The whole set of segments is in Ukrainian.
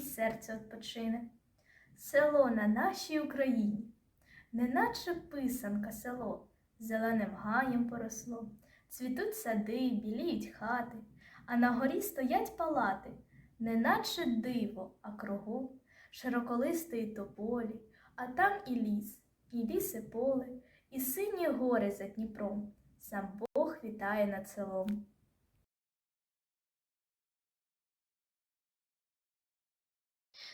серце відпочине. Село на нашій Україні, неначе писанка село, зеленим гаєм поросло, цвітуть сади, біліють хати, а на горі стоять палати, неначе диво, а кругом широколистий тополі, а там і ліс, і ліс і поле, і сині гори за Дніпром. Сам Бог вітає над селом.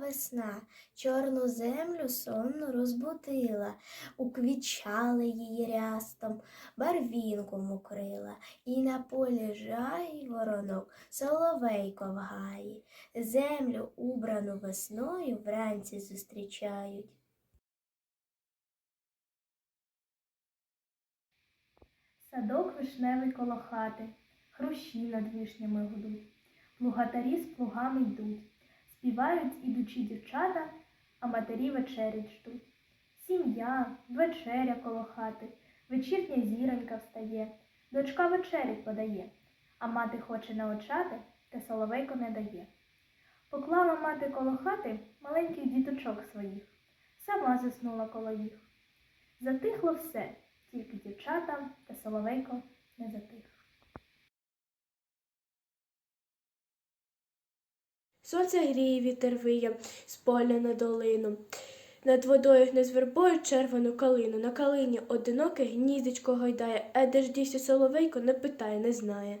Весна, чорну землю сонно розбудила, уквічали її рястом, барвінком укрила, і на полі жай воронок, соловейко в гаї, землю, убрану весною, вранці зустрічають. Садок вишневий коло хати, хрущі над вишнями гудуть, плугатарі з плугами йдуть, співають ідучі дівчата, а матері вечерять ждуть. Сім'я, вечеря коло хати, вечірня зіронька встає, дочка вечерять подає, а мати хоче наочати, та соловейко не дає. Поклала мати коло хати маленьких діточок своїх, сама заснула коло їх. Затихло все, тільки дівчата та соловейко не затих. Сонце гріє, вітер виє з поля на долину. Над водою гне вербою червону калину. На калині одиноке гніздечко гойдає, а де ж дівся соловейко, не питає, не знає.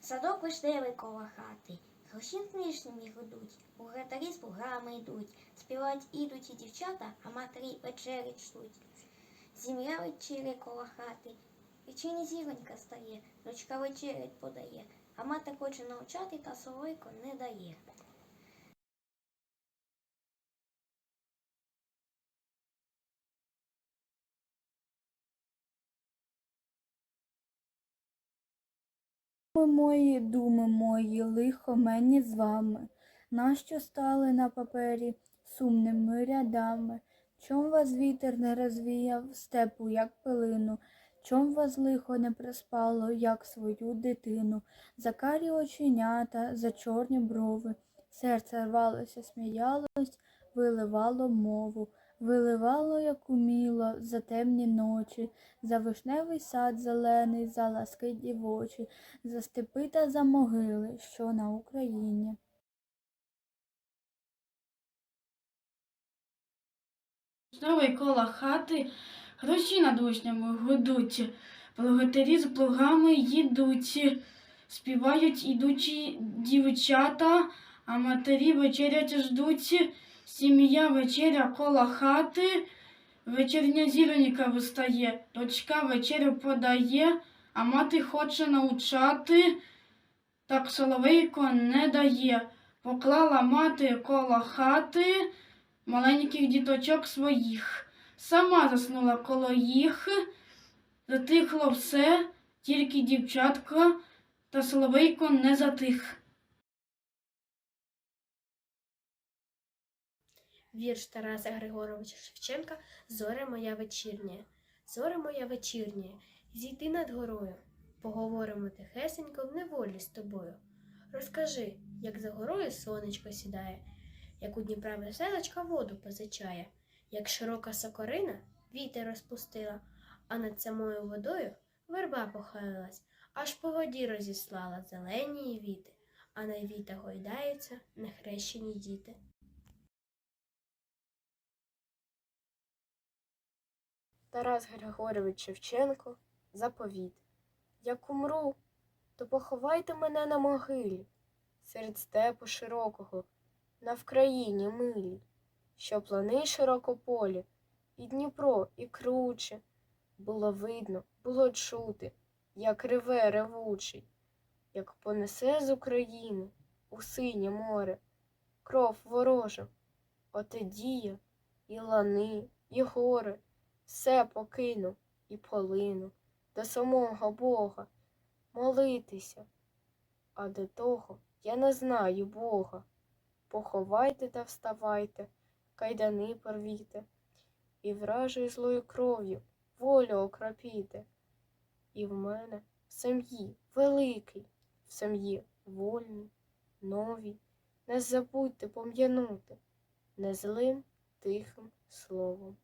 Садок вишневий коло хати, Хрущин книжними гудуть, Угратарі з плугами йдуть, Співають ідуть і дівчата, а матері вечерять ждуть. Зім'я вечеря коло хати, Вечірня зіронька стає, дочка вечерять подає, а мати хоче навчати, та солойко не дає. Думи мої, думи мої, лихо мені з вами, нащо стали на папері сумними рядами? Чом вас вітер не розвіяв степу, як пилину? Чом вас лихо не приспало, як свою дитину? За карі оченята, за чорні брови, серце рвалося, сміялось, виливало мову, виливало, як уміло, за темні ночі, за вишневий сад зелений, за ласки дівочі, за степи та за могили, що на Україні. Знову коло хати, гроші над вишнями гудуть, плугатарі з плугами їдуть, співають ідучі дівчата, а матері вечерять ждуть, сім'я вечеря коло хати, вечірня зіронька вистає, дочка вечерю подає, а мати хоче навчати, так соловейко не дає. Поклала мати коло хати маленьких діточок своїх. Сама заснула коло їх, затихло все, тільки дівчатка та соловейко не затих. Вірш Тараса Григоровича Шевченка Зоре моя вечірня. Зоре моя вечірня, зійди над горою. Поговоримо тихесенько в неволі з тобою. Розкажи, як за горою сонечко сідає, як у Дніпра веселочка воду позичає, як широка сокорина вітер розпустила, а над самою водою верба похилилась, аж по воді розіслала зелені віти, а на віта гойдаються нехрещені діти. Тарас Григорович Шевченко Заповіт. Як умру, то поховайте мене на могилі, серед степу широкого, на Вкраїні милі, що плани широкополі, і Дніпро, і круче. Було видно, було чути, як реве ревучий. як понесе з України у синє море кров ворожу, отоді я і лани, і гори, все покину і полину до самого Бога молитися. А до того я не знаю Бога. Поховайте та вставайте, кайдани порвіте, і вражою злою кров'ю волю окропіте. І в мене в сім'ї великий, в сім'ї вольні, новій, не забудьте пом'янути не злим тихим словом.